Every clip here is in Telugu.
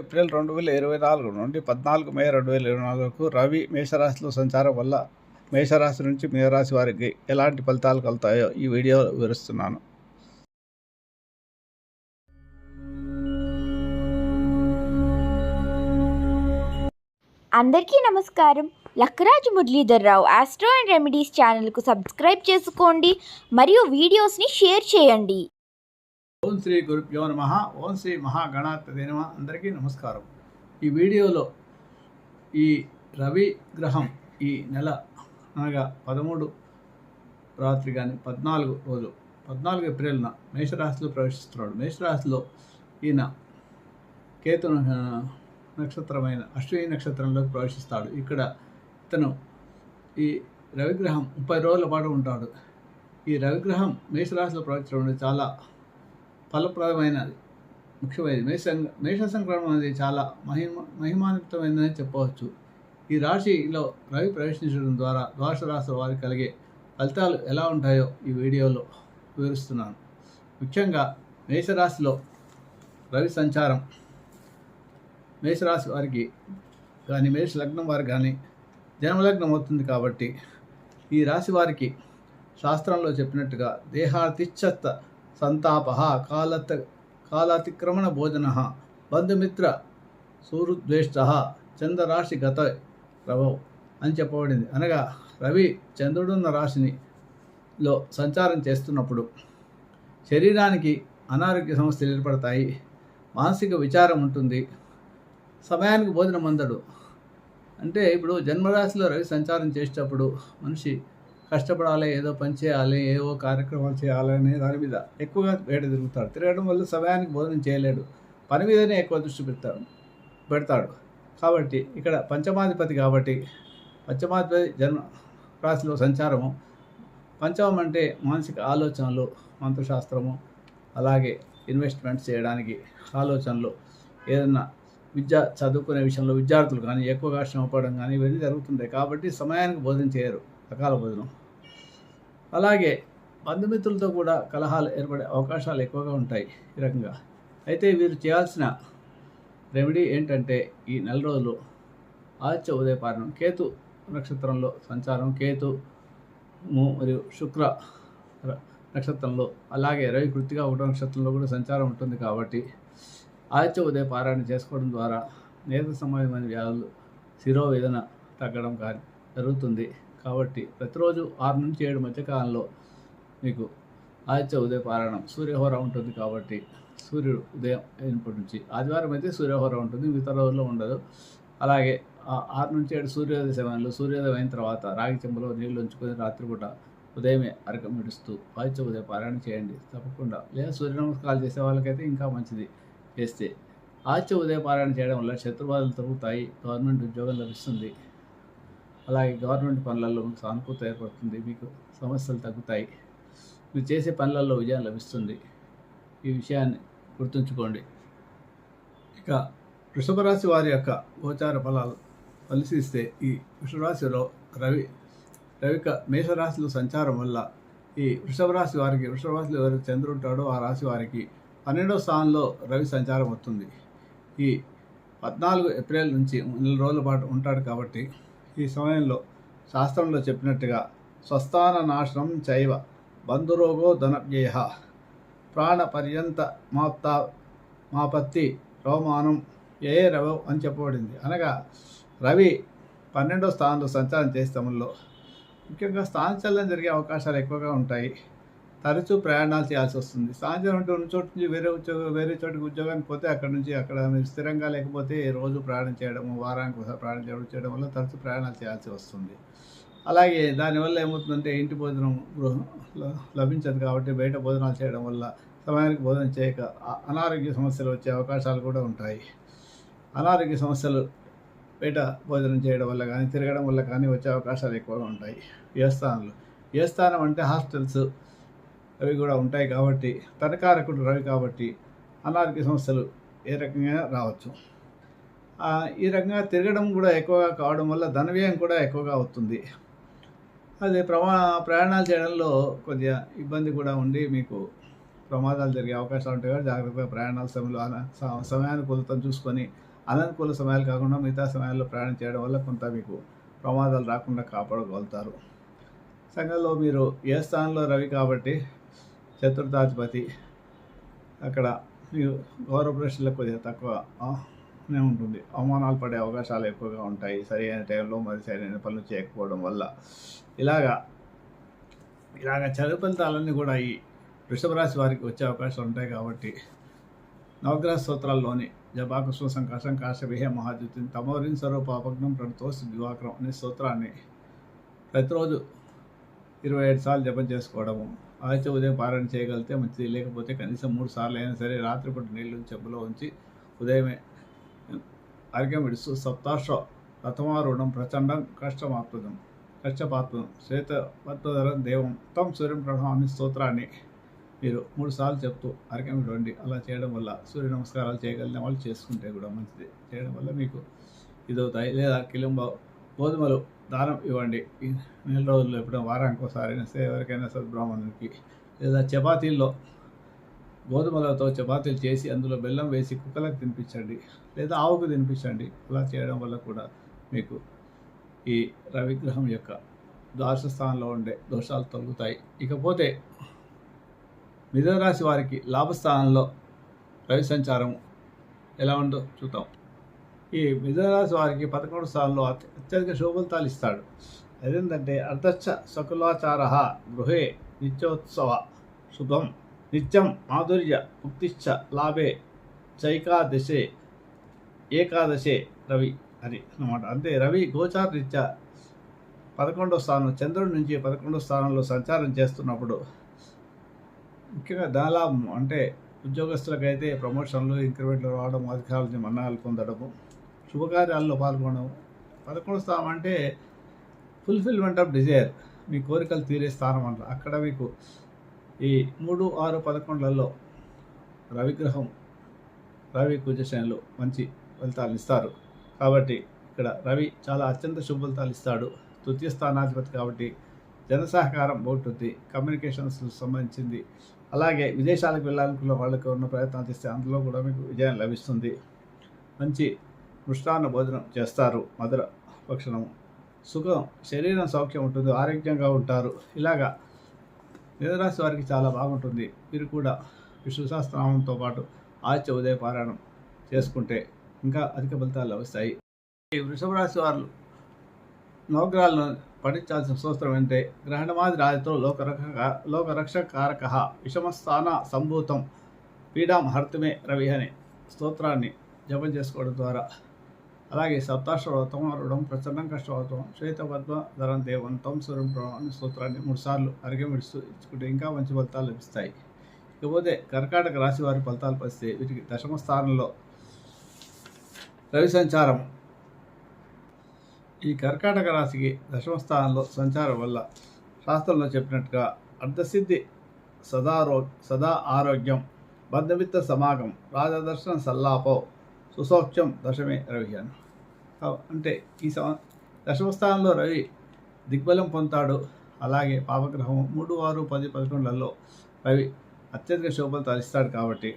ఏప్రిల్ రెండు వేల ఇరవై నాలుగు నుండి పద్నాలుగు మే రెండు వేల ఇరవై నాలుగు రవి మేషరాశిలో సంచారం వల్ల మేషరాశి నుంచి మీనరాశి వారికి ఎలాంటి ఫలితాలు కలుగుతాయో ఈ వీడియో వివరిస్తున్నాను. అందరికీ నమస్కారం. Lakkaraju Muralidhar Rao astro and remedies ఛానల్కు సబ్స్క్రైబ్ చేసుకోండి. మరియు వీడియోస్ని షేర్ చేయండి. ఓం శ్రీ గురుభ్యో నమ. ఓం శ్రీ మహాగణాధిపతి నమ. అందరికీ నమస్కారం. ఈ వీడియోలో ఈ రవి గ్రహం ఈ నెల అనగా పదమూడు రాత్రి కానీ పద్నాలుగు రోజు పద్నాలుగు ఏప్రిల్న మేషరాశిలో ప్రవేశిస్తున్నాడు. మేషరాశిలో ఈయన కేతు నక్షత్రమైన అశ్విని నక్షత్రంలోకి ప్రవేశిస్తాడు. ఇక్కడ ఇతను ఈ రవిగ్రహం ముప్పై రోజుల పాటు ఉంటాడు. ఈ రవిగ్రహం మేషరాశిలో ప్రవేశించడం చాలా ఫలప్రదమైనది. ముఖ్యమైనది. మేష మేష సంక్రమణం అనేది చాలా మహిమ మహిమాన్వితమైనదని చెప్పవచ్చు. ఈ రాశిలో రవి ప్రవేశించడం ద్వారా ద్వాదశ రాశి వారికి కలిగే ఫలితాలు ఎలా ఉంటాయో ఈ వీడియోలో వివరిస్తున్నాను. ముఖ్యంగా మేషరాశిలో రవి సంచారం. మేషరాశి వారికి కానీ మేష లగ్నం వారికి కానీ జన్మలగ్నం అవుతుంది కాబట్టి ఈ రాశి వారికి శాస్త్రంలో చెప్పినట్టుగా దేహాతిచ్చత్త సంతాప కాలత కాలాతిక్రమణ భోజన బంధుమిత్ర సూరుద్వేష్ట చంద్రరాశి గత ప్రభవ్ అని చెప్పబడింది. అనగా రవి చంద్రుడున్న రాశిని లో సంచారం చేస్తున్నప్పుడు శరీరానికి అనారోగ్య సమస్యలు ఏర్పడతాయి మానసిక విచారం ఉంటుంది సమయానికి భోజనం అందడు అంటే ఇప్పుడు జన్మరాశిలో రవి సంచారం చేసేటప్పుడు మనిషి కష్టపడాలి ఏదో పని చేయాలి ఏవో కార్యక్రమాలు చేయాలి అనే దాని మీద ఎక్కువగా వేట తిరుగుతాడు. తిరగడం వల్ల సమయానికి భోజనం చేయలేడు. పని మీదనే ఎక్కువ దృష్టి పెడతాడు పెడతాడు. కాబట్టి ఇక్కడ పంచమాధిపతి కాబట్టి పంచమాధిపతి జన్మ రాశిలో సంచారము. పంచమం అంటే మానసిక ఆలోచనలు మంత్రశాస్త్రము అలాగే ఇన్వెస్ట్మెంట్స్ చేయడానికి ఆలోచనలు. ఏదన్నా విద్య చదువుకునే విషయంలో విద్యార్థులు కానీ ఎక్కువగా శ్రమపడడం కానీ ఇవన్నీ జరుగుతుంటాయి. కాబట్టి సమయానికి భోజనం చేయరు అకాల భోజనం. అలాగే బంధుమిత్రులతో కూడా కలహాలు ఏర్పడే అవకాశాలు ఎక్కువగా ఉంటాయి ఈ రకంగా. అయితే వీరు చేయాల్సిన రెమెడీ ఏంటంటే ఈ నెల రోజులు ఆదిత్య ఉదయపారణం కేతు నక్షత్రంలో సంచారం కేతు ము- మరియు శుక్ర నక్షత్రంలో అలాగే రవి కృతిగా ఒకటో నక్షత్రంలో కూడా సంచారం ఉంటుంది కాబట్టి ఆదిత్య ఉదయ పారాయణ చేసుకోవడం ద్వారా నేత సంబంధమైన వ్యాధులు శిరోవేదన తగ్గడం కానీ జరుగుతుంది. కాబట్టి ప్రతిరోజు ఆరు నుంచి ఏడు మధ్యకాలంలో మీకు ఆదిత్య ఉదయ పారాయణం సూర్యహోర ఉంటుంది కాబట్టి సూర్యుడు ఉదయం అయినప్పటి నుంచి ఆదివారం అయితే సూర్యహోర ఉంటుంది మిగతా రోజుల్లో ఉండదు. అలాగే ఆరు నుంచి ఏడు సూర్యోదయ సమయంలో సూర్యోదయం అయిన తర్వాత రాగి చెంబలో నీళ్ళు ఉంచుకొని రాత్రిపూట ఉదయమే అరకం విడుస్తూ ఆదిత్య ఉదయ పారాయణ చేయండి. తప్పకుండా. లేదా సూర్య నమస్కారాలు చేసే వాళ్ళకైతే ఇంకా మంచిది చేస్తే. ఆదిత్య ఉదయ పారాయణ చేయడం వల్ల శత్రుబాధలు తగ్గుతాయి గవర్నమెంట్ ఉద్యోగం లభిస్తుంది. అలాగే గవర్నమెంట్ పనులలో మీకు సానుకూలత ఏర్పడుతుంది. మీకు సమస్యలు తగ్గుతాయి. మీరు చేసే పనులలో విజయం లభిస్తుంది. ఈ విషయాన్ని గుర్తుంచుకోండి. ఇక వృషభరాశి వారి యొక్క గోచార ఫలాలు పరిశీలిస్తే ఈ వృషభరాశిలో రవి రవిక మేషరాశిలో సంచారం వల్ల ఈ వృషభరాశి వారికి వృషభరాశిలో ఎవరు ఎవరైతే చంద్రుడు ఉంటాడో ఆ రాశి వారికి పన్నెండవ స్థానంలో రవి సంచారం అవుతుంది. ఈ పద్నాలుగు ఏప్రిల్ నుంచి నెల రోజుల పాటు ఉంటాడు కాబట్టి ఈ సమయంలో శాస్త్రంలో చెప్పినట్టుగా స్వస్థాన నాశనం చైవ బంధురోగో ధనవ్యయ ప్రాణపర్యంత మాప్త మాపత్తి రోమానం ఏ రవ అని చెప్పబడింది. అనగా రవి పన్నెండో స్థానంలో సంచారం చేస్తాములో ముఖ్యంగా స్థానచలనం జరిగే అవకాశాలు ఎక్కువగా ఉంటాయి. తరచూ ప్రయాణాలు చేయాల్సి వస్తుంది. సాయంత్రం అంటే ఉన్న చోటు నుంచి వేరే ఉద్యోగం వేరే చోటుకి ఉద్యోగానికి పోతే అక్కడ నుంచి అక్కడ మీరు స్థిరంగా లేకపోతే రోజు ప్రయాణం చేయడం వారానికి ఒకసారి ప్రయాణం చేయడం చేయడం వల్ల తరచూ ప్రయాణాలు చేయాల్సి వస్తుంది. అలాగే దానివల్ల ఏమవుతుందంటే ఇంటి భోజనం గృహంలో లభించదు కాబట్టి బయట భోజనాలు చేయడం వల్ల సమయానికి భోజనం చేయక అనారోగ్య సమస్యలు వచ్చే అవకాశాలు కూడా ఉంటాయి. అనారోగ్య సమస్యలు బయట భోజనం చేయడం వల్ల కానీ తిరగడం వల్ల కానీ వచ్చే అవకాశాలు ఎక్కువగా ఉంటాయి. ఏ స్థానంలో ఏ స్థానం అంటే హాస్టల్స్ అవి కూడా ఉంటాయి కాబట్టి తనకారకుడు రవి కాబట్టి అనారోగ్య సమస్యలు ఏ రకంగా రావచ్చు. ఈ రకంగా తిరగడం కూడా ఎక్కువగా కావడం వల్ల ధన వ్యయం కూడా ఎక్కువగా అవుతుంది. అదే ప్రమా ప్రయాణాలు చేయడంలో కొద్దిగా ఇబ్బంది కూడా ఉండి మీకు ప్రమాదాలు జరిగే అవకాశాలు ఉంటాయి కాబట్టి జాగ్రత్తగా ప్రయాణాల సమయంలో అన- సమయానుకూలతను చూసుకొని అననుకూల సమయాలు కాకుండా మిగతా సమయాల్లో ప్రయాణం చేయడం వల్ల కొంత మీకు ప్రమాదాలు రాకుండా కాపాడగలుగుతారు సంఘంలో మీరు ఏ స్థానంలో రవి కాబట్టి చతుర్థాధిపతి. అక్కడ మీరు గౌరవ ప్రశ్నలకు కొద్దిగా తక్కువ ఉంటుంది. అవమానాలు పడే అవకాశాలు ఎక్కువగా ఉంటాయి. సరైన టైంలో మరి సరైన పనులు చేయకపోవడం వల్ల. ఇలాగా ఇలాగ చదువు ఫలితాలన్నీ కూడా ఈ వృషభ రాశి వారికి వచ్చే అవకాశాలు ఉంటాయి కాబట్టి నవగ్రహ స్తోత్రాల్లోని జపాకుష్మ సంకాశం కాశవిహే మహాద్యుతిని తమోరిన్ స్వరూపాపగ్నం ప్రణతోస్ దివాకరం అనే స్తోత్రాన్ని ప్రతిరోజు ఇరవై ఏడు సార్లు జపం చేసుకోవడము ఆదిత్య ఉదయం పారాయణ చేయగలిగితే మంచిది. లేకపోతే కనీసం మూడు సార్లు అయినా సరే రాత్రిపూట నీళ్ళు చెప్పులో ఉంచి ఉదయమే అర్ఘ్యం విడుస్తూ సప్తార్ష రథమారూఢం ప్రచండం కష్టమాత్మదం కష్టపాత్మం శ్వేతపత్వధరం దేవం తం సూర్యం ప్రణామి స్తోత్రాన్ని మీరు మూడు సార్లు చెప్తూ అర్ఘ్యం అలా చేయడం వల్ల సూర్య నమస్కారాలు చేయగలిగిన వాళ్ళు చేసుకుంటే కూడా మంచిది. చేయడం వల్ల మీకు ఇదవుతాయి. లేదా కిలంబ గోధుమలు దానం ఇవ్వండి. నెల రోజుల్లో ఎప్పుడైనా వారానికి ఒకసారి అయినా సరే ఎవరికైనా సద్బ్రాహ్మణునికి లేదా చపాతీల్లో గోధుమలతో చపాతీలు చేసి అందులో బెల్లం వేసి కుక్కలకు తినిపించండి లేదా ఆవుకు తినిపించండి. అలా చేయడం వల్ల కూడా మీకు ఈ రవిగ్రహం యొక్క ద్వాదశ స్థానంలో ఉండే దోషాలు తొలగుతాయి ఇకపోతే మిథునరాశి వారికి లాభస్థానంలో రవి సంచారం ఎలా ఉందో చూద్దాం. ఈ మిథునరాశి వారికి పదకొండు స్థానంలో అత్యధిక శుభఫలితాలు ఇస్తాడు. అదేంటంటే అర్ధచ్చ సకులాచార గృహే నిత్యోత్సవ శుభం. నిత్యం మాధుర్య ముక్తిశ్చ లాభే చైకాదశే ఏకాదశే రవి అని అన్నమాట. అంటే రవి గోచార రీత్యా పదకొండో స్థానం చంద్రుడి నుంచి పదకొండో స్థానంలో సంచారం చేస్తున్నప్పుడు ముఖ్యంగా ధనలాభం అంటే ఉద్యోగస్తులకైతే ప్రమోషన్లు ఇంక్రిమెంట్లు రావడం అధికారుల మన్నాలు పొందడము శుభకార్యాల్లో పాల్గొనడం పదకొండు స్థానం అంటే ఫుల్ఫిల్మెంట్ ఆఫ్ డిజైర్ మీ కోరికలు తీరే స్థానం అంట అక్కడ మీకు ఈ మూడు ఆరు పదకొండులలో రవిగ్రహం రవి కుజశనులు మంచి ఫలితాలు ఇస్తారు. కాబట్టి ఇక్కడ రవి చాలా అత్యంత శుభ ఫలితాలు ఇస్తాడు. తృతీయ స్థానాధిపతి కాబట్టి జన సహకారం బాగుంటుంది కమ్యూనికేషన్స్ సంబంధించింది. అలాగే విదేశాలకు వెళ్ళాలనుకున్న వాళ్ళకి ఉన్న ప్రయత్నాలు చేస్తే అందులో కూడా మీకు విజయం లభిస్తుంది. మంచి మృష్టాన్న భోజనం చేస్తారు మధుర భక్షణము. సుఖం శరీరం సౌఖ్యం ఉంటుంది ఆరోగ్యంగా ఉంటారు. ఇలాగా మిథునరాశి వారికి చాలా బాగుంటుంది. మీరు కూడా విష్ణు సహస్రనామంతో పాటు ఆదిత్య ఉదయ పారాయణం చేసుకుంటే ఇంకా అధిక ఫలితాలు లభిస్తాయి. ఈ వృషభ రాశి వారు నవగ్రహాలను పఠించాల్సిన సూత్రం అంటే గ్రహణమాది రాజుతో లోకరక్ష లోకరక్షకారక విషమస్థాన సంభూతం పీడాం హర్తమే రవి అనే స్తోత్రాన్ని జపం చేసుకోవడం ద్వారా అలాగే సప్తాశ్వతం అరుడం ప్రచండం కష్టవతం శ్వేతపద్మ ధరం దేవంతం సూర్యం అనే స్తోత్రాన్ని మూడు సార్లు అరగమిడుస్తూ ఇచ్చుకుంటే ఇంకా మంచి ఫలితాలు లభిస్తాయి. ఇకపోతే కర్కాటక రాశి వారి ఫలితాలు పరిస్తే వీటికి దశమ స్థానంలో రవి సంచారం. ఈ కర్కాటక రాశికి దశమ స్థానంలో సంచారం వల్ల శాస్త్రంలో చెప్పినట్టుగా అర్ధసిద్ధి సదారో సదా ఆరోగ్యం బంధమిత్త సమాగం రాజదర్శన సల్లాపో సుసౌఖ్యం దశమే రవి అంటే ఈ సంవ దశమ స్థానంలో రవి దిగ్బలం పొందుతాడు. అలాగే పాపగ్రహం మూడు ఆరు పది పదకొండులలో రవి అత్యధిక శోభలు ఇస్తాడు కాబట్టి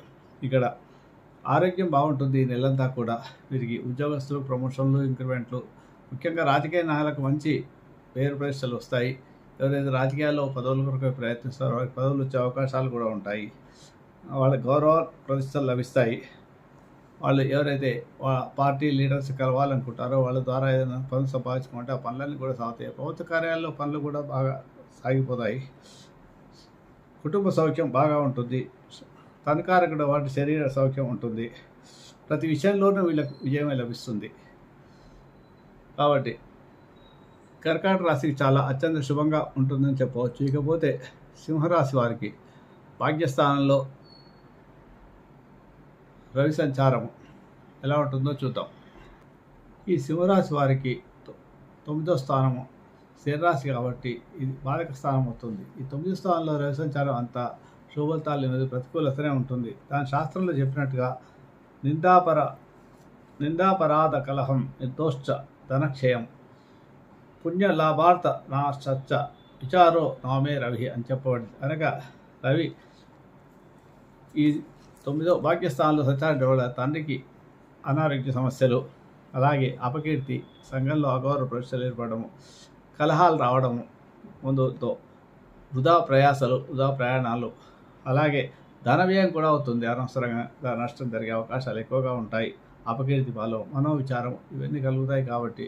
ఇక్కడ ఆరోగ్యం బాగుంటుంది ఈ నెలంతా కూడా. వీరికి ఉద్యోగస్తులు ప్రమోషన్లు ఇంక్రిమెంట్లు ముఖ్యంగా రాజకీయ నాయకులకు మంచి పేరు ప్రతిష్టలు వస్తాయి. ఎవరైతే రాజకీయాల్లో పదవుల కొరకు ప్రయత్నిస్తారో వారికి పదవులు వచ్చే అవకాశాలు కూడా ఉంటాయి. వాళ్ళ గౌరవ ప్రతిష్టలు లభిస్తాయి. వాళ్ళు ఎవరైతే వా పార్టీ లీడర్స్ కలవాలనుకుంటారో వాళ్ళ ద్వారా ఏదైనా పనులు సంపాదించుకుంటే ఆ పనులన్నీ కూడా సాగుతాయి. ప్రభుత్వ కార్యాలయంలో పనులు కూడా బాగా సాగిపోతాయి. కుటుంబ సౌఖ్యం బాగా ఉంటుంది. తనకారకుడు వాటి శరీర సౌఖ్యం ఉంటుంది. ప్రతి విషయంలోనూ వీళ్ళకు విజయమే లభిస్తుంది. కాబట్టి కర్కాట రాశికి చాలా అత్యంత శుభంగా ఉంటుందని చెప్పవచ్చు. ఇకపోతే సింహరాశి వారికి భాగ్యస్థానంలో రవి సంచారము ఎలా ఉంటుందో చూద్దాం. ఈ సింహరాశి వారికి తొమ్మిదో స్థానము. శరీరాశి కాబట్టి ఇది బాధక స్థానం అవుతుంది. ఈ తొమ్మిదో స్థానంలో రవి సంచారం అంత శుభలతాలు అనేది ప్రతికూలతనే ఉంటుంది. దాని శాస్త్రంలో చెప్పినట్టుగా నిందాపర నిందాపరాధ కలహం నిర్దోష్ట ధనక్షయం. పుణ్య లాభార్థ నా చర్చ విచారో నామే రవి అని చెప్పబడింది. అనగా రవి ఈ తొమ్మిదో భాగ్యస్థానంలో సంచారం వల్ల తండ్రికి అనారోగ్య సమస్యలు అలాగే అపకీర్తి సంఘంలో అగౌరవ ప్రశ్నలు ఏర్పడము కలహాలు రావడము ముందుతో వృధా ప్రయాసాలు వృధా ప్రయాణాలు అలాగే ధన వ్యయం కూడా అవుతుంది. అనవసరంగా నష్టం జరిగే అవకాశాలు ఎక్కువగా ఉంటాయి. అపకీర్తి పాలు మనోవిచారం ఇవన్నీ కలుగుతాయి కాబట్టి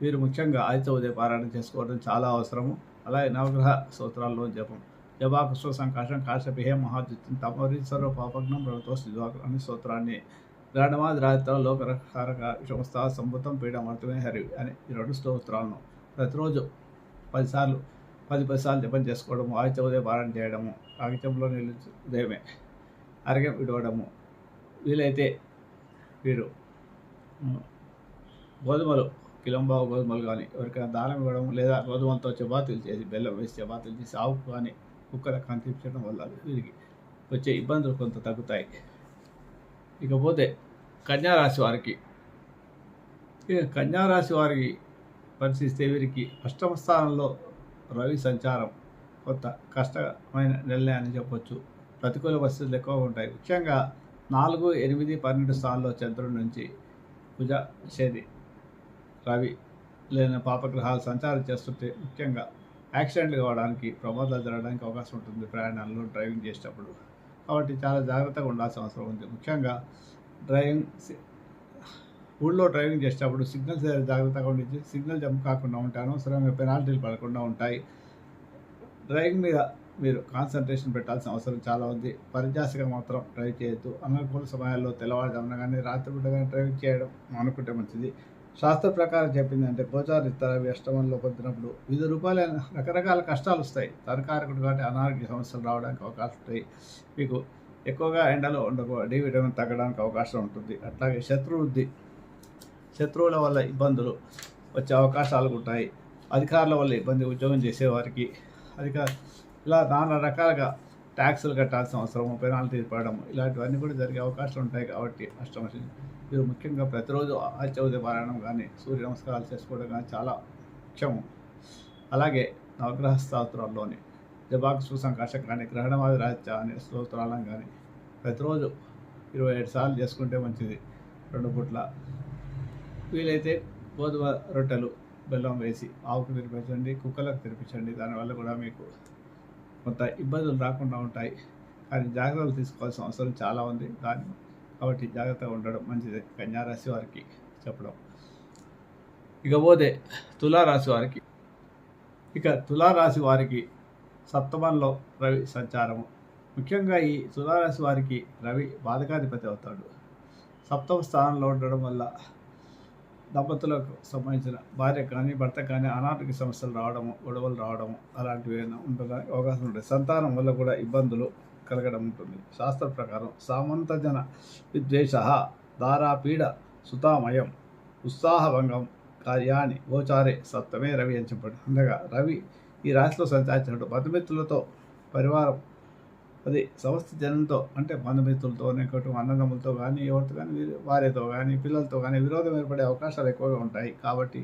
వీరు ముఖ్యంగా ఆదిత్య ఉదయ పారాయణ చేసుకోవడం చాలా అవసరము. అలాగే నవగ్రహ స్తోత్రాల్లో జపం. జపాకృష్ణ సంకాశం కాశపిహే తమరి సర్వ పాపగ్నం ప్రభుత్వ సిద్ధాకు అనే స్తోత్రాన్ని గ్రాండమాది రాత్ర లోకరకారక విషమస్థా సంభూతం పీడమర్తమే హరి అని ఈ రెండు స్తోత్రాలను ప్రతిరోజు పదిసార్లు పది పదిసార్లు జపం చేసుకోవడము ఆయుత ఉదయ పారాయణ చేయడము కాగితంలో నీళ్ళు ఉదయమే అరగం విడవడము. వీలైతే వీరు గోధుమలు కిలంబావు గోధుమలు కానీ ఎవరికైనా దానం ఇవ్వడం లేదా గోధుమలతో చపాతీలు చేసి బెల్లం వేసి చపాతీలు చేసి ఆవుకు కానీ కుక్కల కానీ వల్ల వీరికి వచ్చే ఇబ్బందులు కొంత తగ్గుతాయి. ఇకపోతే కన్యారాశి వారికి ఇక కన్యారాశి వారికి పరిశీలిస్తే వీరికి అష్టమ స్థానంలో రవి సంచారం కొంత కష్టమైన నిర్ణయాన్ని చెప్పొచ్చు. ప్రతికూల పరిస్థితులు ఎక్కువగా ఉంటాయి. ముఖ్యంగా నాలుగు ఎనిమిది పన్నెండు స్థానంలో చంద్రుడి నుంచి కుజ శని రవి లేని పాపగ్రహాలు సంచారం చేస్తుంటే ముఖ్యంగా యాక్సిడెంట్లు కావడానికి ప్రమాదాలు జరగడానికి అవకాశం ఉంటుంది ప్రయాణాల్లో డ్రైవింగ్ చేసేటప్పుడు. కాబట్టి చాలా జాగ్రత్తగా ఉండాల్సిన అవసరం ఉంది. ముఖ్యంగా డ్రైవింగ్ ఊళ్ళో డ్రైవింగ్ చేసేటప్పుడు సిగ్నల్స్ జాగ్రత్తగా ఉండి సిగ్నల్ జంప్ కాకుండా ఉంటాను అనవసరంగా పెనాల్టీలు పడకుండా ఉంటాయి. డ్రైవింగ్ మీద మీరు కాన్సన్ట్రేషన్ పెట్టాల్సిన అవసరం చాలా ఉంది. పరిజాసిగా మాత్రం డ్రైవ్ చేయొద్దు. అనుకూల సమయాల్లో తెల్లవారుజామున కానీ రాత్రి కానీ డ్రైవింగ్ చేయడం అనుకుంటే మంచిది. శాస్త్ర ప్రకారం చెప్పిందంటే గోచార ఇతర అష్టమంలో పొందినప్పుడు వివిధ రూపాయలైన రకరకాల కష్టాలు వస్తాయి. తరకారకుడు కాబట్టి అనారోగ్య సమస్యలు రావడానికి అవకాశం ఉంటాయి. మీకు ఎక్కువగా ఎండలో ఉండకో డి విటమిన్ తగ్గడానికి అవకాశం ఉంటుంది. అట్లాగే శత్రువృద్ధి శత్రువుల వల్ల ఇబ్బందులు వచ్చే అవకాశాలు ఉంటాయి. అధికారుల వల్ల ఇబ్బంది ఉద్యోగం చేసేవారికి అధికార ఇలా నానా రకాలుగా ట్యాక్సులు కట్టాల్సిన అవసరం పెనాల్టీ పడడం ఇలాంటివన్నీ కూడా జరిగే అవకాశాలు ఉంటాయి కాబట్టి అష్టమ మీరు ముఖ్యంగా ప్రతిరోజు ఆచౌర్య పారాయణం కానీ సూర్య నమస్కారాలు చేసుకోవడం కానీ చాలా ముఖ్యము. అలాగే నవగ్రహ స్తోత్రాల్లోని జబాకు సుసంకాశం కానీ గ్రహణమాది రాజ్య అనే స్తోత్రాలను కానీ ప్రతిరోజు ఇరవై ఏడు సార్లు చేసుకుంటే మంచిది. రెండు పూట్ల వీలైతే గోధుమ రొట్టెలు బెల్లం వేసి ఆవుకు తినిపించండి కుక్కలకు తినిపించండి. దానివల్ల కూడా మీకు కొంత ఇబ్బందులు రాకుండా ఉంటాయి. కానీ జాగ్రత్తలు తీసుకోవాల్సిన అవసరం చాలా ఉంది. కానీ కాబట్టి జాగ్రత్తగా ఉండడం మంచిది. కన్యారాశి వారికి చెప్పడం. ఇకపోతే తులారాశి వారికి. ఇక తులారాశి వారికి సప్తమంలో రవి సంచారము. ముఖ్యంగా ఈ తులారాశి వారికి రవి బాధకాధిపతి అవుతాడు. సప్తమ స్థానంలో ఉండడం వల్ల దంపతులకు సంబంధించిన భార్య కానీ భర్త కానీ అనారోగ్య సమస్యలు రావడము గొడవలు రావడము అలాంటివి ఏమైనా ఉండడానికి అవకాశం ఉంటుంది. సంతానం వల్ల కూడా ఇబ్బందులు కలగడం ఉంటుంది. శాస్త్ర ప్రకారం సామంతజన విద్వేష దారాపీడ సుతామయం ఉత్సాహభంగం కార్యాన్ని గోచారే సప్తమే రవి అని చెప్పండి అనగా రవి ఈ రాశిలో సంచారించినట్టు బంధుమిత్రులతో పరివారం అది సమస్త జనంతో అంటే బంధుమిత్రులతో కుటుంబ అన్నదమ్ములతో కానీ ఎవరితో కానీ వారితో కానీ పిల్లలతో కానీ విరోధం ఏర్పడే అవకాశాలు ఎక్కువగా ఉంటాయి. కాబట్టి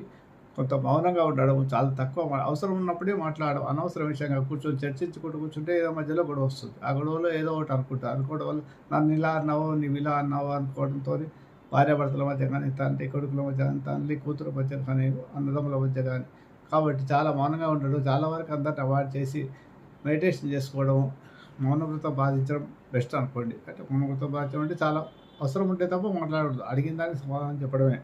కొంత మౌనంగా ఉండడం చాలా తక్కువ అవసరం ఉన్నప్పుడే మాట్లాడడం అనవసర విషయంగా కూర్చొని చర్చించుకుంటూ కూర్చుంటే ఏదో మధ్యలో గొడవ వస్తుంది. ఆ గొడవలో ఏదో ఒకటి అనుకుంటారు అనుకోవడం వల్ల నన్ను ఇలా అన్నావు నువ్వు ఇలా అన్నావు అనుకోవడంతో భార్యాభర్తల మధ్య కానీ తండ్రి కొడుకుల మధ్య కానీ తండ్రి కూతురు మధ్య కానీ అన్నదమ్ముల మధ్య కానీ కాబట్టి చాలా మౌనంగా ఉండడం చాలా వరకు అందరిని అవాయిడ్ చేసి మెడిటేషన్ చేసుకోవడం మౌనవ్రతం బాధించడం బెస్ట్ అనుకోండి. అంటే మౌనవ్రతం బాధించడం అంటే చాలా అవసరం ఉంటే తప్ప మాట్లాడదు అడిగిన దానికి సమాధానం చెప్పడమే.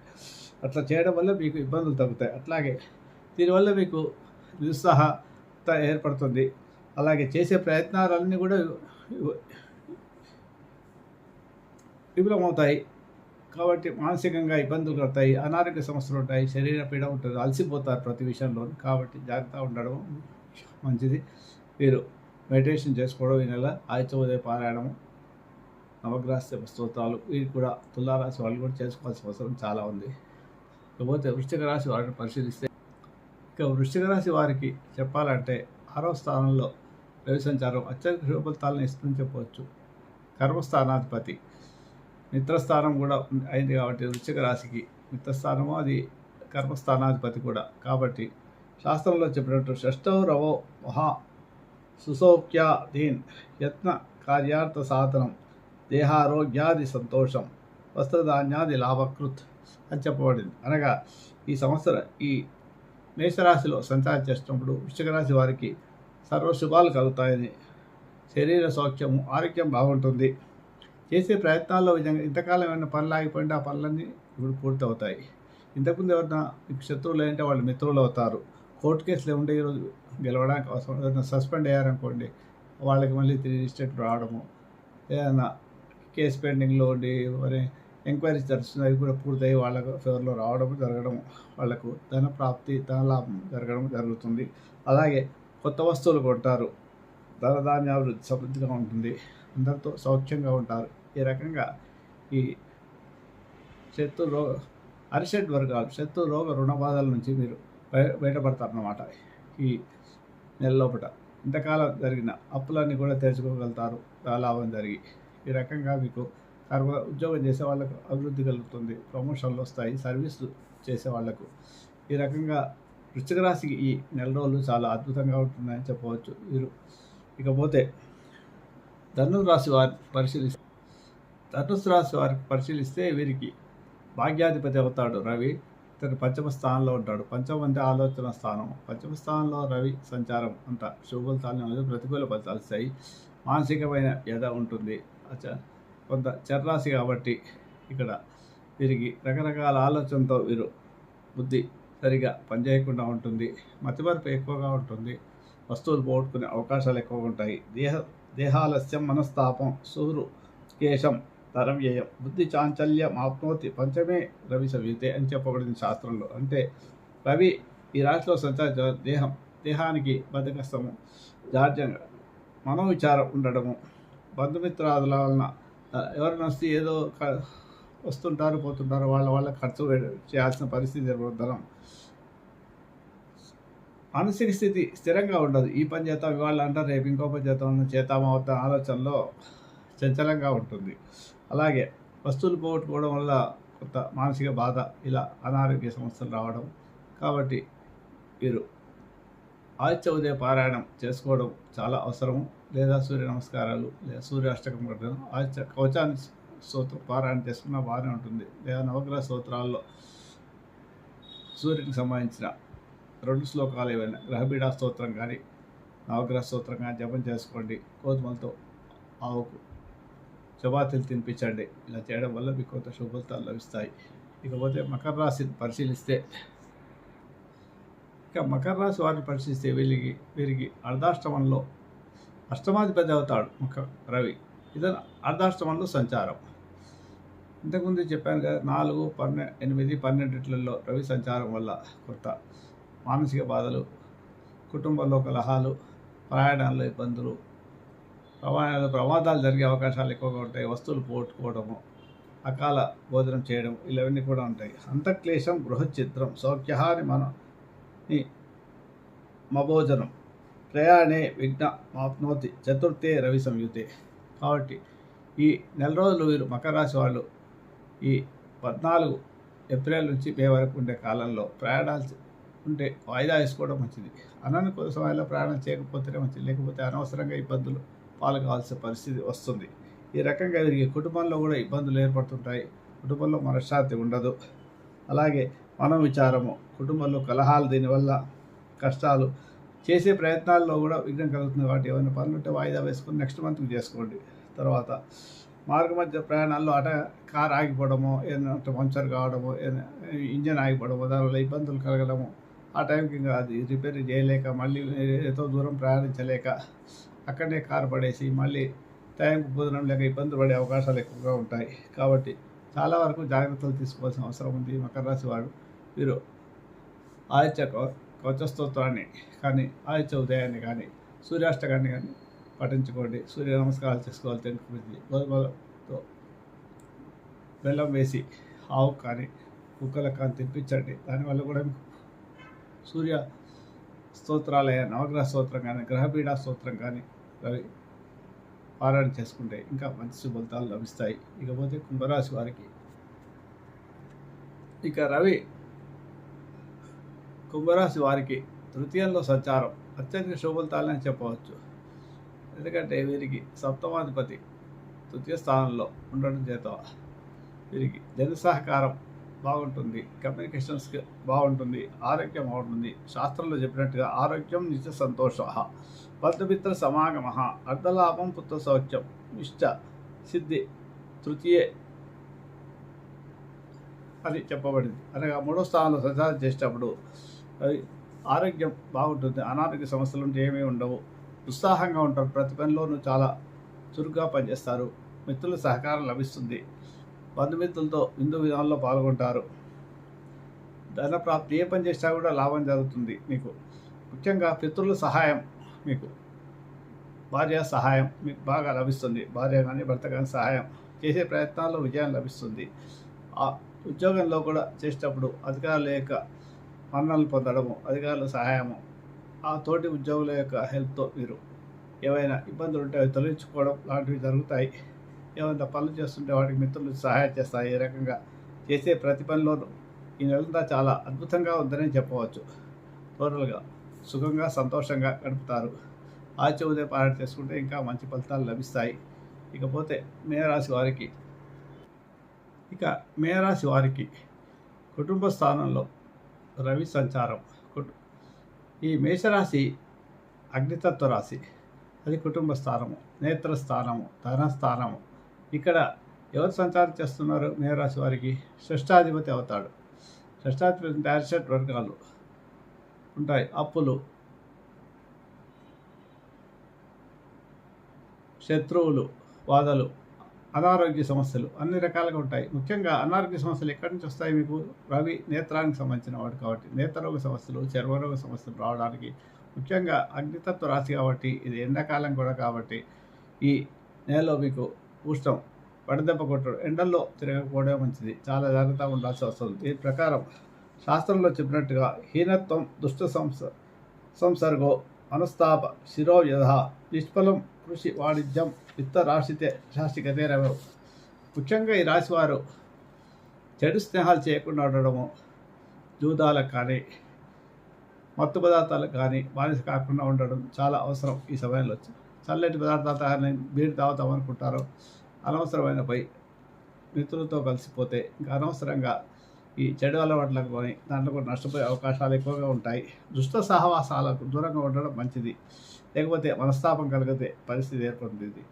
అట్లా చేయడం వల్ల మీకు ఇబ్బందులు తగ్గుతాయి. అట్లాగే దీనివల్ల మీకు నిరుత్సాహత ఏర్పడుతుంది. అలాగే చేసే ప్రయత్నాలన్నీ కూడా విఫలమవుతాయి. కాబట్టి మానసికంగా ఇబ్బందులు కలుగుతాయి అనారోగ్య సమస్యలు ఉంటాయి. శరీర పీడ ఉంటుంది. అలసిపోతారు ప్రతి విషయంలో కాబట్టి జాగ్రత్తగా ఉండడం మంచిది. మీరు మెడిటేషన్ చేసుకోవడం ఈ నెల ఆదిత్య ఉదయ పారాయణము నవగ్రహ స్తోత్రాలు ఇవి కూడా తులారాశి వాళ్ళు కూడా చేసుకోవాల్సిన అవసరం చాలా ఉంది. ఇకపోతే వృశ్చిక రాశి వారిని పరిశీలిస్తే ఇక వృశ్చిక రాశి వారికి చెప్పాలంటే ఆరవ స్థానంలో రవి సంచారం అత్యధిక శుభ ఫలితాలను ఇస్తుందని చెప్పవచ్చు. కర్మస్థానాధిపతి మిత్రస్థానం కూడా అయింది కాబట్టి వృశ్చిక రాశికి మిత్రస్థానము అది కర్మస్థానాధిపతి కూడా. కాబట్టి శాస్త్రంలో చెప్పినట్టు షష్టౌ రవో మహా సుసౌఖ్య దీన్ యత్న కార్యార్థ సాధనం దేహారోగ్యాది సంతోషం వస్త్రధాన్యాది లాభకృత్. అని చెప్పబడింది. అనగా ఈ సంవత్సరం ఈ మేషరాశిలో సంచారం చేసినప్పుడు వృశ్చిక రాశి వారికి సర్వశుభాలు కలుగుతాయని శరీర సౌఖ్యము ఆరోగ్యం బాగుంటుంది. చేసే ప్రయత్నాల్లో విధంగా ఇంతకాలం ఏమైనా పనులు ఆగిపోయింటే ఆ పనులన్నీ ఇప్పుడు పూర్తవుతాయి. ఇంతకుముందు ఎవరైనా మీకు శత్రువులు ఏంటంటే వాళ్ళు మిత్రులు అవుతారు. కోర్టు కేసులు ఏముంటే ఈరోజు గెలవడానికి అవసరం ఏదైనా సస్పెండ్ అయ్యారనుకోండి వాళ్ళకి మళ్ళీ తిరిగి రిజిస్టేట్ రావడము ఏదైనా కేసు పెండింగ్లో ఉండి మరి ఎంక్వైరీస్ జరుగుతున్నాయి. అవి కూడా పూర్తయి వాళ్ళకు ఫేవర్లో రావడం జరగడం వాళ్ళకు ధన ప్రాప్తి ధన లాభం జరగడం జరుగుతుంది. అలాగే కొత్త వస్తువులు కొంటారు. ధనధాన్యాభివృద్ధి సమృద్ధిగా ఉంటుంది. అందరితో సౌఖ్యంగా ఉంటారు. ఈ రకంగా ఈ శత్రు రోగ అరిషడ్ వర్గాలు శత్రు రోగ రుణ బాధల నుంచి మీరు బయ బయటపడతారన్నమాట ఈ నెల లోపల. ఇంతకాలం జరిగిన అప్పులన్నీ కూడా తెరుచుకోగలుగుతారు లాభం జరిగి ఈ రకంగా మీకు కర్మ ఉద్యోగం చేసే వాళ్ళకు అభివృద్ధి కలుగుతుంది. ప్రమోషన్లు వస్తాయి. సర్వీస్ చేసే వాళ్ళకు. ఈ రకంగా వృశ్చిక రాశికి ఈ నెల రోజులు చాలా అద్భుతంగా ఉంటుందని చెప్పవచ్చు. వీరు ఇకపోతే ధనుసు రాశి వారి పరిశీలిస్తే ధనుసు రాశి వారికి పరిశీలిస్తే వీరికి భాగ్యాధిపతి అవుతాడు రవి. ఇతను పంచమ స్థానంలో ఉంటాడు. పంచమ అంటే ఆలోచన స్థానం. పంచమ స్థానంలో రవి సంచారం అంత శుభ ఫలితాలు అనేది ప్రతికూల ఫలితాలు మానసికమైన ఎద ఉంటుంది. అచ్చా కొంత చర్రాశి కాబట్టి ఇక్కడ వీరికి రకరకాల ఆలోచనతో వీరు బుద్ధి సరిగా పనిచేయకుండా ఉంటుంది. మతిమరుపు ఎక్కువగా ఉంటుంది. వస్తువులు పోగొట్టుకునే అవకాశాలు ఎక్కువగా ఉంటాయి. దేహ దేహాలస్యం మనస్తాపం సూరు కేశం తరం వ్యయం బుద్ధి చాంచల్యం ఆప్నోతి పంచమే రవి సవితే అని చెప్పబడింది శాస్త్రంలో. అంటే రవి ఈ రాశిలో సంచార దేహం దేహానికి బద్దకస్తము జాడ్యంగా మనోవిచారం ఉండడము బంధుమిత్రాదుల వలన ఎవరైనా వస్తే ఏదో క- వస్తుంటారు పోతుంటారు వాళ్ళ వాళ్ళ ఖర్చు చేయాల్సిన పరిస్థితి ఏర్పడడం మానసిక స్థితి స్థిరంగా ఉండదు. ఈ పని చేద్దాం ఇవాళ అంటారు రేపు ఇంకో పని చేద్దాం చేద్దామా వద్దా ఆలోచనలో చంచలంగా ఉంటుంది. అలాగే వస్తువులు పోగొట్టుకోవడం వల్ల కొంత మానసిక బాధ ఇలా అనారోగ్య సమస్యలు రావడం. కాబట్టి వీరు ఆదిత్య ఉదయ పారాయణం చేసుకోవడం చాలా అవసరం లేదా సూర్య నమస్కారాలు లేదా సూర్యాష్టకం పట్టడం కవచాన్ని స్తోత్రం పారాయణ చేసుకున్న బాగానే ఉంటుంది. లేదా నవగ్రహ స్తోత్రాల్లో సూర్యునికి సంబంధించిన రెండు శ్లోకాలు ఏవైనా గ్రహబీడా స్తోత్రం కానీ నవగ్రహ స్తోత్రం కానీ జపం చేసుకోండి. గోధుమలతో ఆవుకు చపాతీలు తినిపించండి. ఇలా చేయడం వల్ల మీకు కొంత శుభఫలితాలు లభిస్తాయి. ఇకపోతే మకర రాశిని పరిశీలిస్తే ఇక మకర రాశి వారిని పరిశీలిస్తే వీరికి వీరికి అర్ధాష్టమంలో అష్టమాధిపతి అవుతాడు ఒక రవి. ఇతను అర్ధాష్టమంలో సంచారం. ఇంతకుముందు చెప్పాను కదా నాలుగు పన్నె ఎనిమిది పన్నెండిట్లలో రవి సంచారం వల్ల కొత్త మానసిక బాధలు కుటుంబంలో కలహాలు ప్రయాణాల్లో ఇబ్బందులు ప్రమాణాలు ప్రమాదాలు జరిగే అవకాశాలు ఎక్కువగా ఉంటాయి. వస్తువులు పోగొట్టుకోవడము అకాల భోజనం చేయడం ఇలావన్నీ కూడా ఉంటాయి. అంతఃక్లేశం గృహచిత్రం సౌఖ్యహాని మన మభోజనం. ప్రయాణే విఘ్న మాప్నోతి చతుర్థే రవి సంయుతే. కాబట్టి ఈ నెల రోజులు వీరు మకర రాశి వాళ్ళు ఈ పద్నాలుగు ఏప్రిల్ నుంచి మే వరకు ఉండే కాలంలో ప్రయాణాలు ఉంటే వాయిదా వేసుకోవడం మంచిది. అననుకూల సమయంలో ప్రయాణం చేయకపోతేనే మంచిది. లేకపోతే అనవసరంగా ఇబ్బందులు పాల్గొవాల్సిన పరిస్థితి వస్తుంది. ఈ రకంగా వీరికి కుటుంబంలో కూడా ఇబ్బందులు ఏర్పడుతుంటాయి. కుటుంబంలో మనశ్శాంతి ఉండదు. అలాగే మనం విచారము కుటుంబంలో కలహాలు దీనివల్ల కష్టాలు చేసే ప్రయత్నాల్లో కూడా విఘ్నం కలుగుతుంది కాబట్టి ఏమైనా పనులు ఉంటే వాయిదా వేసుకొని నెక్స్ట్ మంత్కి చేసుకోండి. తర్వాత మార్గ మధ్య ప్రయాణాల్లో అట కార్ ఆగిపోవడము ఏదైనా పంచర్ కావడము ఏదైనా ఇంజన్ ఆగిపోవడము దానివల్ల ఇబ్బందులు కలగడము ఆ టైంకి ఇంకా అది రిపేర్ చేయలేక మళ్ళీ ఎంతో దూరం ప్రయాణించలేక అక్కడనే కారు పడేసి మళ్ళీ టైంకి కుదరడం లేక ఇబ్బందులు పడే అవకాశాలు ఎక్కువగా ఉంటాయి. కాబట్టి చాలా వరకు జాగ్రత్తలు తీసుకోవాల్సిన అవసరం ఉంది మకర రాశి వారు. వీరు ఆదిత్య కవచస్తోత్రాన్ని కానీ ఆదిత్య ఉదయాన్ని కానీ సూర్యాష్టకాన్ని కానీ పఠించుకోండి. సూర్య నమస్కారాలు చేసుకోవాలి తెలుపుతుంది. గోధుమలతో బెల్లం వేసి ఆవు కానీ కుక్కలకు కానీ తెప్పించండి. దానివల్ల కూడా మీకు సూర్య స్తోత్రాలయ నవగ్రహ స్తోత్రం కానీ గ్రహపీడ స్తోత్రం కానీ రవి పారాయణ చేసుకుంటే ఇంకా మంచి శుభఫలితాలు లభిస్తాయి. ఇకపోతే కుంభరాశి వారికి ఇక రవి కుంభరాశి వారికి తృతీయంలో సంచారం. అత్యధిక శుభఫలితాలని చెప్పవచ్చు. ఎందుకంటే వీరికి సప్తమాధిపతి తృతీయ స్థానంలో ఉండడం చేత వీరికి జన సహకారం బాగుంటుంది. కమ్యూనికేషన్స్కి బాగుంటుంది. ఆరోగ్యం బాగుంటుంది. శాస్త్రంలో చెప్పినట్టుగా ఆరోగ్యం నిత్య సంతోష. బంధుమిత్ర సమాగమ. అర్ధలాభం పుత్ర సౌఖ్యం. ఇష్ట సిద్ధి తృతీయే అని చెప్పబడింది. అనగా మూడో స్థానంలో సంచారం చేసేటప్పుడు ఆరోగ్యం బాగుంటుంది. అనారోగ్య సమస్యలు ఉంటే ఏమీ ఉండవు. ఉత్సాహంగా ఉంటారు. ప్రతి పనిలోనూ చాలా చురుగ్గా పనిచేస్తారు. మిత్రుల సహకారం లభిస్తుంది. బంధుమిత్రులతో హిందూ విధానంలో పాల్గొంటారు. ధనప్రాప్తి ఏ పని చేసినా కూడా లాభం జరుగుతుంది మీకు. ముఖ్యంగా పితృల సహాయం మీకు. భార్య సహాయం మీకు బాగా లభిస్తుంది. భార్య కానీ భర్త కానీ సహాయం చేసే ప్రయత్నాల్లో విజయం లభిస్తుంది. ఆ ఉద్యోగంలో కూడా చేసేటప్పుడు అధికారుల యొక్క మన్నలు పొందడము అధికారుల సహాయము ఆ తోటి ఉద్యోగుల యొక్క హెల్ప్తో మీరు ఏవైనా ఇబ్బందులు ఉంటే అవి తొలగించుకోవడం లాంటివి జరుగుతాయి. ఏమైనా పనులు చేస్తుంటే వాటికి మిత్రులు సహాయం చేస్తాయి. ఈ రకంగా చేసే ప్రతి పనిలోనూ ఈ నెలంతా చాలా అద్భుతంగా ఉందని చెప్పవచ్చు. టోటల్గా సుఖంగా సంతోషంగా గడుపుతారు. ఆచి ఉదయం పారాయణ చేసుకుంటే ఇంకా మంచి ఫలితాలు లభిస్తాయి. ఇకపోతే మేరాశి వారికి ఇక మేరాశి వారికి కుటుంబ స్థానంలో రవి సంచారం. ఈ మేషరాశి అగ్నితత్వ రాశి. అది కుటుంబ స్థానము నేత్ర స్థానము ధన స్థానము. ఇక్కడ ఎవరు సంచారం చేస్తున్నారు? మేషరాశి వారికి షష్టాధిపతి అవుతాడు. షష్టాధిపతి టార్షెట్ వర్గాలు ఉంటాయి. అప్పులు శత్రువులు బాధలు అనారోగ్య సమస్యలు అన్ని రకాలుగా ఉంటాయి. ముఖ్యంగా అనారోగ్య సమస్యలు ఎక్కడి నుంచి వస్తాయి మీకు? రవి నేత్రానికి సంబంధించిన వాడు కాబట్టి. నేత్రరోగ సమస్యలు చర్మరోగ సమస్యలు రావడానికి ముఖ్యంగా అగ్నితత్వ రాశి కాబట్టి ఇది ఎండాకాలం కూడా కాబట్టి ఈ నెలలో మీకు ఉష్ణం వడదెబ్బ కొట్టడం ఎండల్లో తిరగకపోవడం మంచిది. చాలా జాగ్రత్తగా ఉండాల్సి వస్తుంది. దీని ప్రకారం శాస్త్రంలో చెప్పినట్టుగా హీనత్వం దుష్ట సంస సంసర్గో మనస్తాప శిరోయధ నిష్ఫలం కృషి వాణిజ్యం విత్త రాశితే శాస్త్రికతే రవ ముఖ్యంగా ఈ రాశివారు చెడు స్నేహాలు చేయకుండా ఉండడము జూదాలకు కానీ మత్తు పదార్థాలకు కానీ బానిస కాకుండా ఉండడం చాలా అవసరం ఈ సమయంలో. చల్లటి పదార్థాలు తాగని బీరు తాగుతాం అనుకుంటారు. అనవసరమైన పై మిత్రులతో కలిసిపోతే ఇంకా అనవసరంగా ఈ చెడు అలవాట్లకు కొని దాంట్లో కూడా నష్టపోయే అవకాశాలు ఎక్కువగా ఉంటాయి. దుష్ట సహవాసాలకు దూరంగా ఉండడం మంచిది. లేకపోతే మనస్తాపం కలిగితే పరిస్థితి ఏర్పడుతుంది.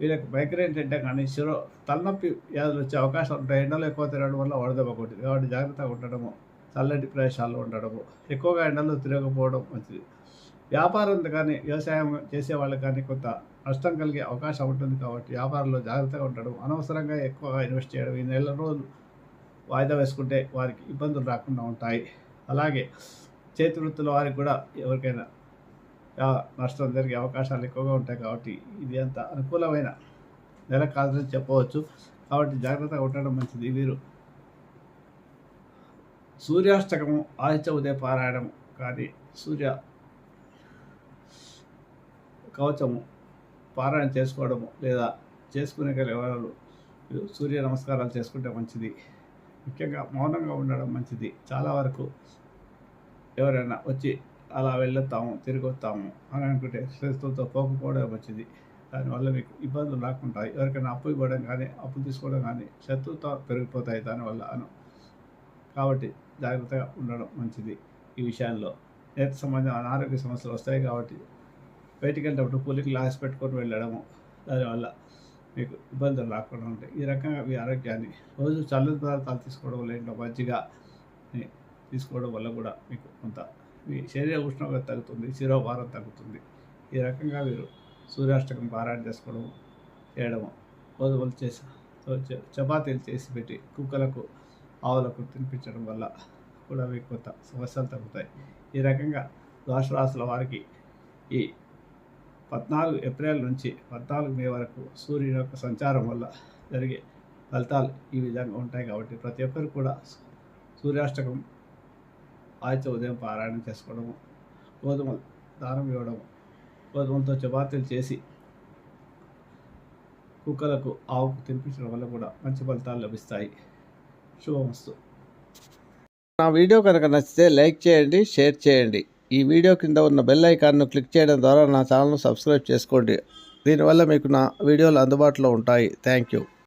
వీళ్ళకి మైగ్రేన్ తింటే కానీ శిరో తలనొప్పి వ్యాధులు వచ్చే అవకాశం ఉంటాయి. ఎండలో ఎక్కువ తిరగడం వల్ల వడదెబ్బ కొట్టింది కాబట్టి జాగ్రత్తగా ఉండడము చల్లటి ప్రదేశాల్లో ఉండడము ఎక్కువగా ఎండలో తిరగకపోవడం మంచిది. వ్యాపారం కానీ వ్యవసాయం చేసే వాళ్ళకి కానీ కొంత నష్టం కలిగే అవకాశం ఉంటుంది కాబట్టి వ్యాపారంలో జాగ్రత్తగా ఉండడం అనవసరంగా ఎక్కువగా ఇన్వెస్ట్ చేయడం ఈ నెల రోజులు వాయిదా వేసుకుంటే వారికి ఇబ్బందులు రాకుండా ఉంటాయి. అలాగే చేతి వృత్తుల వారికి కూడా ఎవరికైనా నష్టం జరిగే అవకాశాలు ఎక్కువగా ఉంటాయి కాబట్టి ఇది అంత అనుకూలమైన నెల కాదని చెప్పవచ్చు. కాబట్టి జాగ్రత్తగా ఉండడం మంచిది. వీరు సూర్యాష్టకము ఆదిత్య ఉదయ పారాయణం కానీ సూర్య కవచము పారాయణ చేసుకోవడము లేదా చేసుకునే గల ఎవరు సూర్య నమస్కారాలు చేసుకుంటే మంచిది. ముఖ్యంగా మౌనంగా ఉండడం మంచిది. చాలా వరకు ఎవరైనా వచ్చి అలా వెళ్ళొస్తాము తిరిగి వస్తాము అని అనుకుంటే స్నేహితులతో పోకపోవడం మంచిది. దానివల్ల మీకు ఇబ్బందులు రాకుండా ఎవరికైనా అప్పు ఇవ్వడం కానీ అప్పు తీసుకోవడం కానీ శత్రుత పెరిగిపోతాయి దానివల్ల అను. కాబట్టి జాగ్రత్తగా ఉండడం మంచిది ఈ విషయాల్లో నేత సంబంధం అనారోగ్య సమస్యలు వస్తాయి కాబట్టి బయటికి వెళ్ళేటప్పుడు పులికి లాస్ పెట్టుకొని వెళ్ళడము దానివల్ల మీకు ఇబ్బందులు రాకుండా ఉంటాయి. ఈ రకంగా మీ ఆరోగ్యాన్ని రోజు చల్లని పదార్థాలు తీసుకోవడం వల్ల ఏంటో మజ్జిగ తీసుకోవడం వల్ల కూడా మీకు కొంత మీ శరీర ఉష్ణోగ్రత తగ్గుతుంది శిరోభారం తగ్గుతుంది. ఈ రకంగా మీరు సూర్యాష్టకం పారాయణ చేసుకోవడం చేయడము. గోధుమలు చేసి చపాతీలు చేసి పెట్టి కుక్కలకు ఆవులకు తినిపించడం వల్ల కూడా మీకు కొంత సమస్యలు తగ్గుతాయి. ఈ రకంగా ద్వాసరాశుల వారికి ఈ పద్నాలుగు ఏప్రిల్ నుంచి పద్నాలుగు మే వరకు సూర్యుని యొక్క సంచారం వల్ల జరిగే ఫలితాలు ఈ విధంగా ఉంటాయి కాబట్టి ప్రతి ఒక్కరు కూడా సూర్యాష్టకం ఆదిత్య ఉదయం పారాయణం చేసుకోవడము గోధుమలు దానం ఇవ్వడము గోధుమలతో చపాతీలు చేసి కుక్కలకు ఆవుకు తినిపించడం వల్ల కూడా మంచి ఫలితాలు లభిస్తాయి. శుభమస్తు. నా వీడియో కనుక నచ్చితే లైక్ చేయండి షేర్ చేయండి. ఈ వీడియో కింద ఉన్న బెల్ ఐకాన్ను క్లిక్ చేయడం ద్వారా నా ఛానల్ను సబ్స్క్రైబ్ చేసుకోండి. దీనివల్ల మీకు నా వీడియోలు అందుబాటులో ఉంటాయి. Thank you.